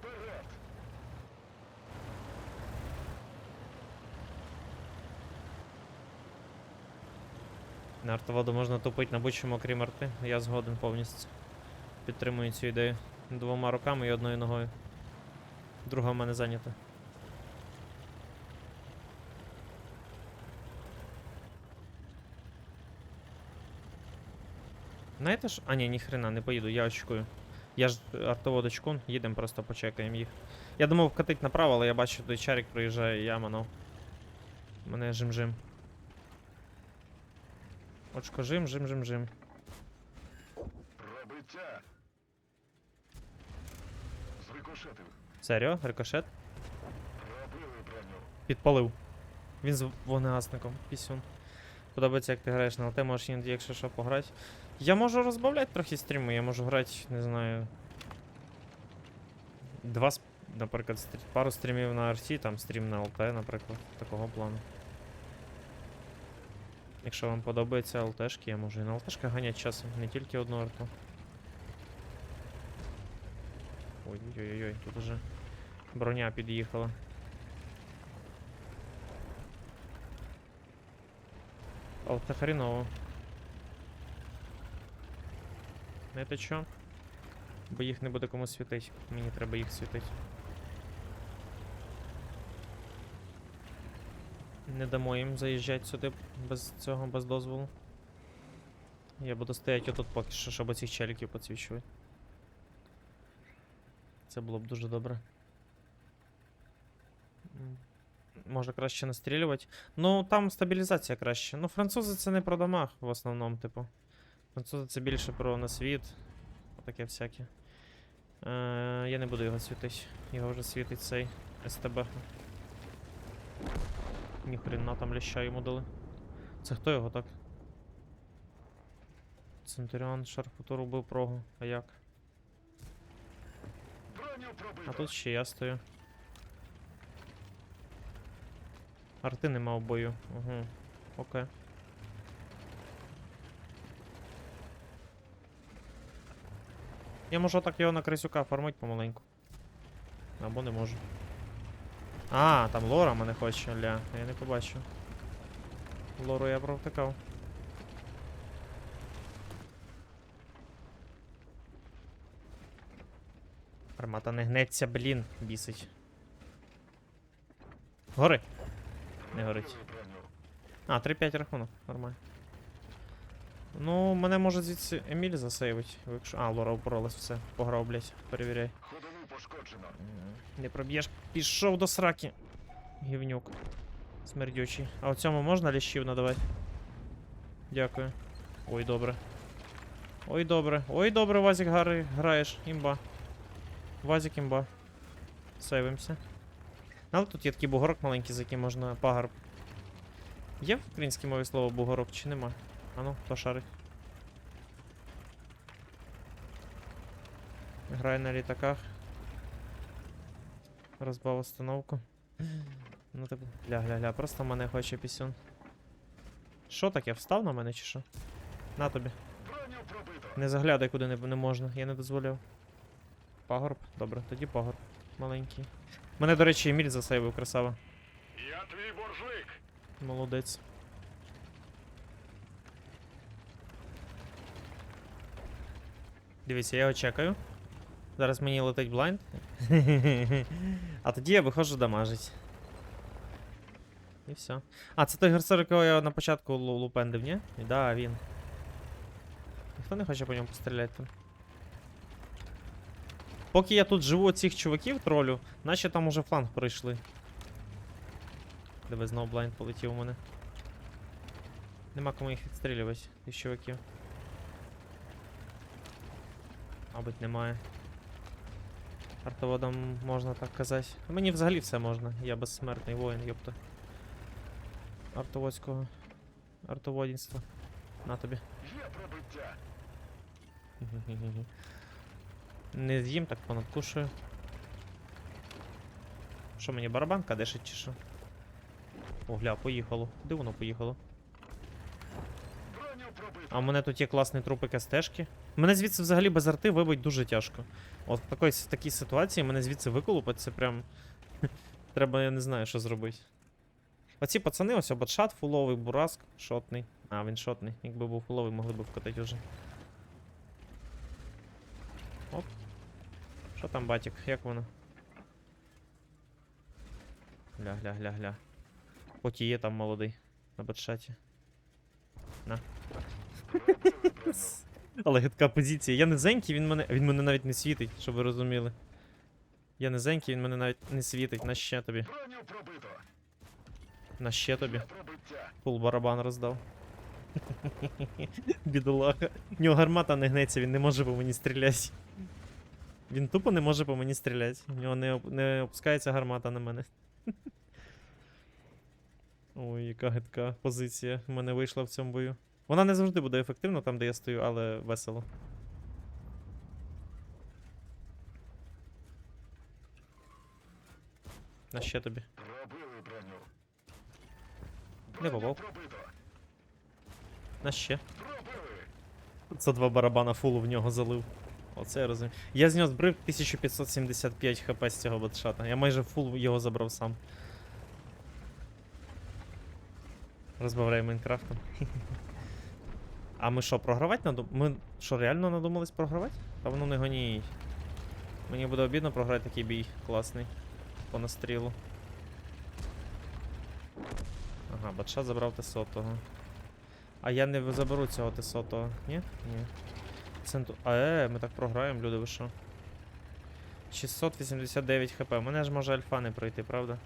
Вперед! На артоводу можна тупити на будь-чому, окрім арти. Я згоден повністю. Підтримую цю ідею. Двома руками і одною ногою. Друга в мене зайнята. Знаєте ж. А ні, ніхрена, не поїду, я очкую. Я ж артоводочку, їдемо, просто почекаємо їх. Я думав вкатить направо, але я бачу, той чарик проїжджає, я манув. Мене жим-жим. Очко жим, жим, жим, жим. Пробиття! Зрикошетив. Серйо, рикошет? Пробили броню. Підпалив. Він з вогнегасником. Пісюн. Подобається, як ти граєш на ЛТ, можеш іноді, якщо що, пограти. Я можу розбавляти трохи стріму, я можу грати, не знаю. Два, наприклад, стрі- пару стрімів на RT, там стрім на ЛТ, наприклад, такого плану. Якщо вам подобається ЛТшки, я можу і на ЛТшки ганяти часом, не тільки одну арту. Ой-ой-ой, тут уже броня під'їхала. Але це хріново. Знаєте що? Бо їх не буде кому світить. Мені треба їх світити. Не дамо їм заїжджати сюди без цього, без дозволу. Я буду стояти отут поки що, щоб оцих челіків підсвічувати. Це було б дуже добре. М, Може краще настрілювати. Ну, там стабілізація краще. Ну, французи це не про дамаг в основному, типу. Французи це більше про насвіт. Таке всяке. Е, я не буду його світити. Його вже світить цей СТБ. Ніхрена там ляща йому дали. Це хто його так? Центуріон Шарфутур убив прогу. А як? А тут ще я стою. Арти нема в бою. Угу. Окей. Я можу так його на крисюка фармить помаленьку. Або не можу. А, там лора мене хоче, ля. Я не побачив. Лору я провтикав. Армата не гнеться, блін, бісить. Гори. Не горить. А, 3-5 рахунок, нормально. Ну, мене може звідси Еміль засейвить. Якщо... А, Лора упоролась, все. Пограв, блядь, перевіряй. Ходову пошкоджено. Не проб'єш. Пішов до сраки. Гівнюк. Смердючий. А у цьому можна ліщів надавати? Дякую. Ой, добре. Ой, добре. Ой, добре, Вазик граєш. граєш. Імба. Вазик імба. Сейвимося. Але тут є такий бугорок маленький, за яким можна пагорб. Є в українській мові слово бугорок чи нема? А ну, хто? Грає на літаках. Розбав установку. Ну так, гля-гля-гля, просто мене хоче пісюн. Що таке? Встав на мене чи що? На тобі. Не заглядай куди не, не можна, я не дозволяв. Пагорб? Добре, тоді пагорб. Маленький. Мене, до речі, Еміль засейвив, красава. Я твій боржник. Молодець. Дивіться, я його чекаю. Зараз мені летить блайнд. а тоді я виходжу дамажить. І все. А, це той герцор, якого я на початку лупендив, ні? Да, він. Ніхто не хоче по ньому постріляти там. Поки я тут живу цих чуваків тролю, наче там уже фланг пройшли. Диви, знову блайнд полетів у мене. Нема кому їх відстрілювати, тих чуваків. Мабуть, немає. Артоводом можна так казати. Мені взагалі все можна. Я безсмертний воїн, йопта. Артоводського. Артоводінства. На тобі. Є пробиття. Не з'їм, так понадкушую. Що мені барабанка дешить чи що? О, гля, поїхало. Де воно поїхало? А у мене тут є класний трупик СТшки. Мене звідси взагалі без арти вибить дуже тяжко. От в такій, в такій ситуації мене звідси виколупати, це прям. Треба, я не знаю, що зробити. Оці пацани, ось обатшат, фуловий, бураск, шотний. А, він шотний. Якби був фуловий, могли б вкатити вже. Оп. Що там, батік? Як воно? Гля, гля, гля, гля. Поки є там молодий на. Пробили броню. Але гидка позиція. Я низенький, він мене. Він мене навіть не світить, щоб ви розуміли. Я низенький, він мене навіть не світить. На ще тобі. На ще тобі. Пул барабан роздав. Бідолаха. В нього гармата не гнеться, він не може по мені стріляти. Він тупо не може по мені стріляти. У нього не, оп- не опускається гармата на мене. Ой, яка гидка позиція в мене вийшла в цьому бою. Вона не завжди буде ефективна там, де я стою, але весело. На ще тобі. Не попав. На ще. Це два барабана фулу в нього залив. Оце я розумію. Я з нього збрив 1575 хп з цього бетшата. Я майже фул його забрав сам. Розбавляю Майнкрафтом. А ми що, програвати надум... Ми що, реально надумались програвати? Та воно не гоніть. Мені буде обідно програти такий бій класний. По настрілу. Ага, батша забрав Т-сотого. А я не заберу цього Т-сотого. Ні? Ні. Центу... А, е, ми так програємо, люди, ви що? 689 хп. Мене ж може альфа не пройти, правда?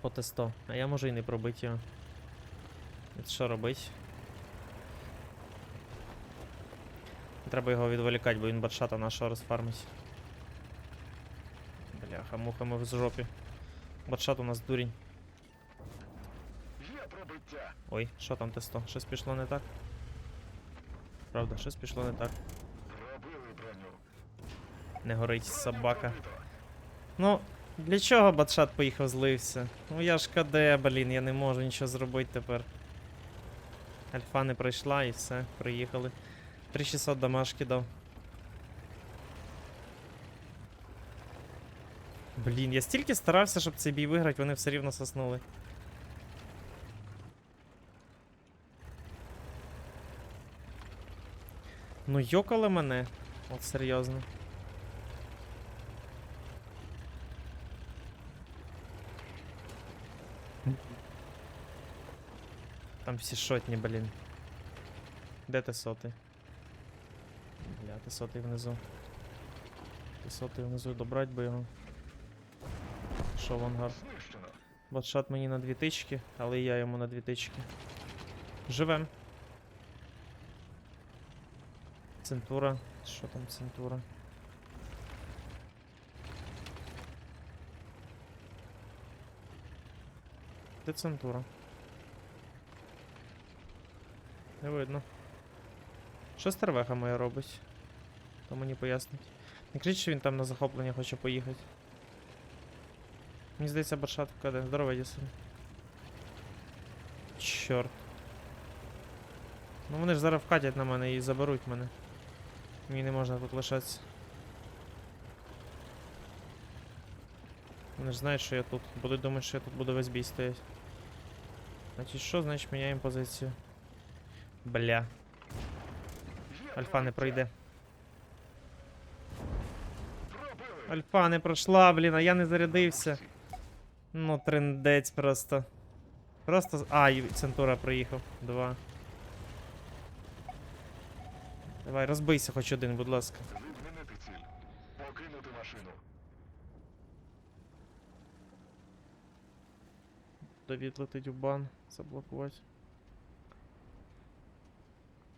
По Т100. А я можу і не пробити його. Це що робити? Треба його відволікати, бо він батшата нашого розфармить. Бляха, муха, ми в жопі. Батшат у нас дурень. Ой, що там Т100? Щось пішло не так? Правда, щось пішло не так. Не горить собака. Ну, для чого батшат поїхав злився? Ну я ж КД, блін, я не можу нічого зробити тепер. Альфа не пройшла і все, приїхали. 3600 дамажки дав. Блін, я стільки старався, щоб цей бій виграти, вони все рівно соснули. Ну йокали мене. От серйозно. Там всі шотні, блін. Де ти сотий? Бля, ти сотий внизу. Ти сотий внизу, добрать би його. Що в ангар? Мені на дві тички, але і я йому на дві тички. Живем. Центура. Що там центура? Де центура? Не видно. Що стервеха моя робить? То мені пояснить. Не кричить, що він там на захоплення хоче поїхати. Мені здається, Баршат КД. Здорово, Едісон. Чорт. Ну вони ж зараз вкатять на мене і заберуть мене. Мені не можна тут лишатися. Вони ж знають, що я тут. Будуть думати, що я тут буду весь бій стоять. Значить що, значить міняємо позицію. Бля, альфа не пройде. Альфа не пройшла, блін, а я не зарядився. Ну, трендець просто. Просто. А, і Центура приїхав. Два. Давай, розбийся хоч один, будь ласка. Відмінити ціль. Покинути машину. Давід летить у бан. Заблокувати.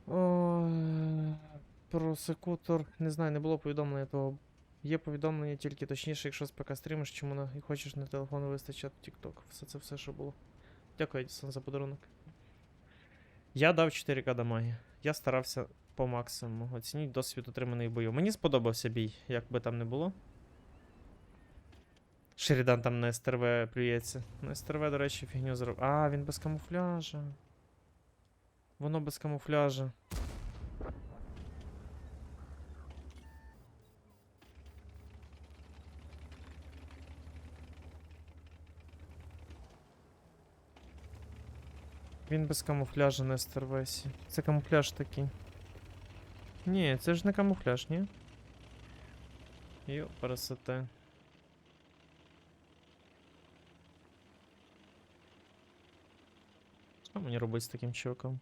Ой, про секутор. Не знаю, не було повідомлення того. Є повідомлення тільки точніше, якщо з ПК стрімиш, чому на... і хочеш на телефон вистачати TikTok. Все це все, що було. Дякую, Едісон, за подарунок. Я дав 4К дамаги. Я старався по максимуму. Оцініть досвід отриманий бою. Мені сподобався бій, як би там не було. Шерідан там на СТРВ плюється. На СТРВ, до речі, фігню зробив. А, він без камуфляжа. Воно без камуфляжа. Він без камуфляжа, Нестер Весі. Це камуфляж такий. Ні, це ж не камуфляж, ні? Йо, красота. Що мені робити з таким чуваком?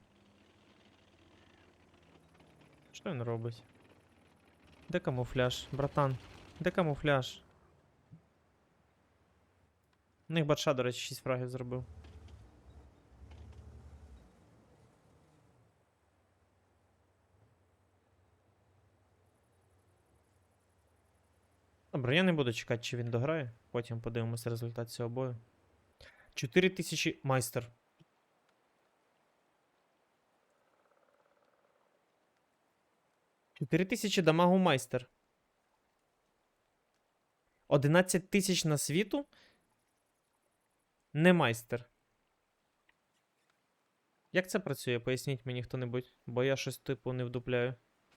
Що він робить? Де камуфляж, братан? Де камуфляж? У них батша, до речі, 6 фрагів зробив. Добре, я не буду чекати, чи він дограє. Потім подивимося результат цього бою. 4000 майстер. Чотири тисячі дамагу майстер. 11 тисяч на світу. Не майстер. Як це працює? Поясніть мені хто-небудь, бо я щось типу не вдупляю.